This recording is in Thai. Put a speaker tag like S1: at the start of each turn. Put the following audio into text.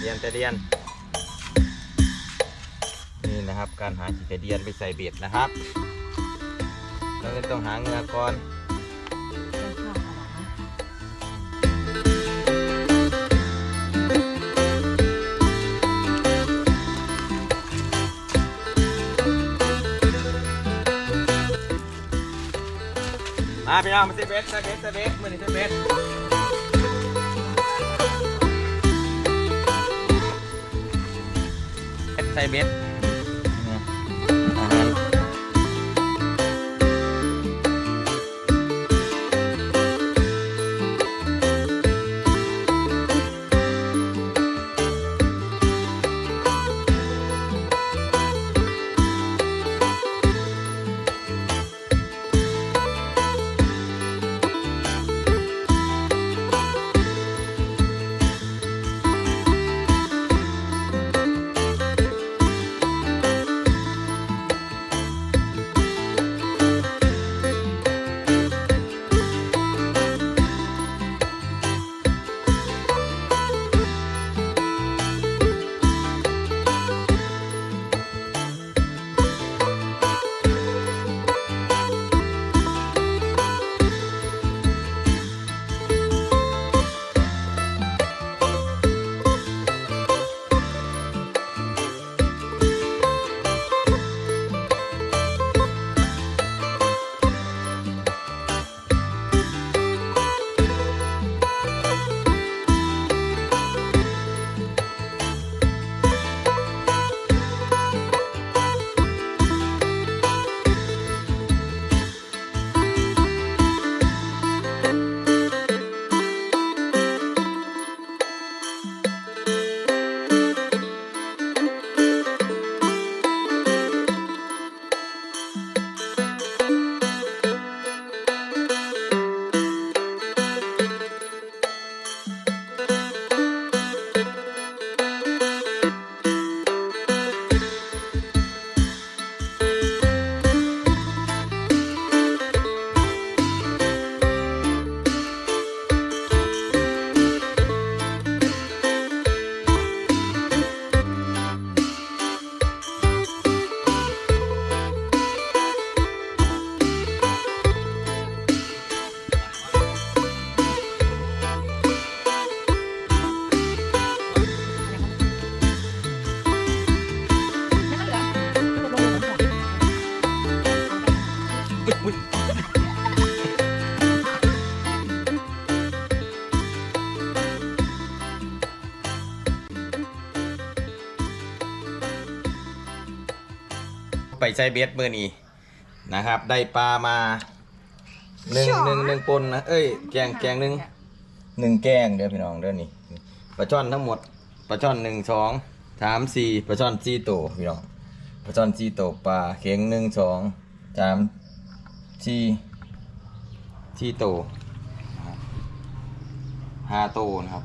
S1: เดียนแต่เดียน นี่นะครับการหาขีดแต่เดียนไปใส่เบ็ดนะครับเราจะต้องหาเงือก่อนมาพี่น้องมาใส่เบ็ดใส่เบ็ดใส่เบ็ดมือนี่ใส่เบ็ดใส่ เบ็ อุ๊ยอุ๊ยไปใส่เบ็ดมือนี้นะครับ ได้ปลามาหนึ่งหนึ่งหนึ่งปนนะเอ้ยแกงแกงหนึ่งหนึ่งแกงเด้อพี่น้องเด้อนี่ปลาช่อนทั้งหมดปลาช่อนหนึ่งสองสามสี่ปลาช่อนสี่ตัวพี่น้องปลาช่อนสี่ตัวปลาเข็งหนึ่งสองสาม ที่ที่โตห้าโตนะครับ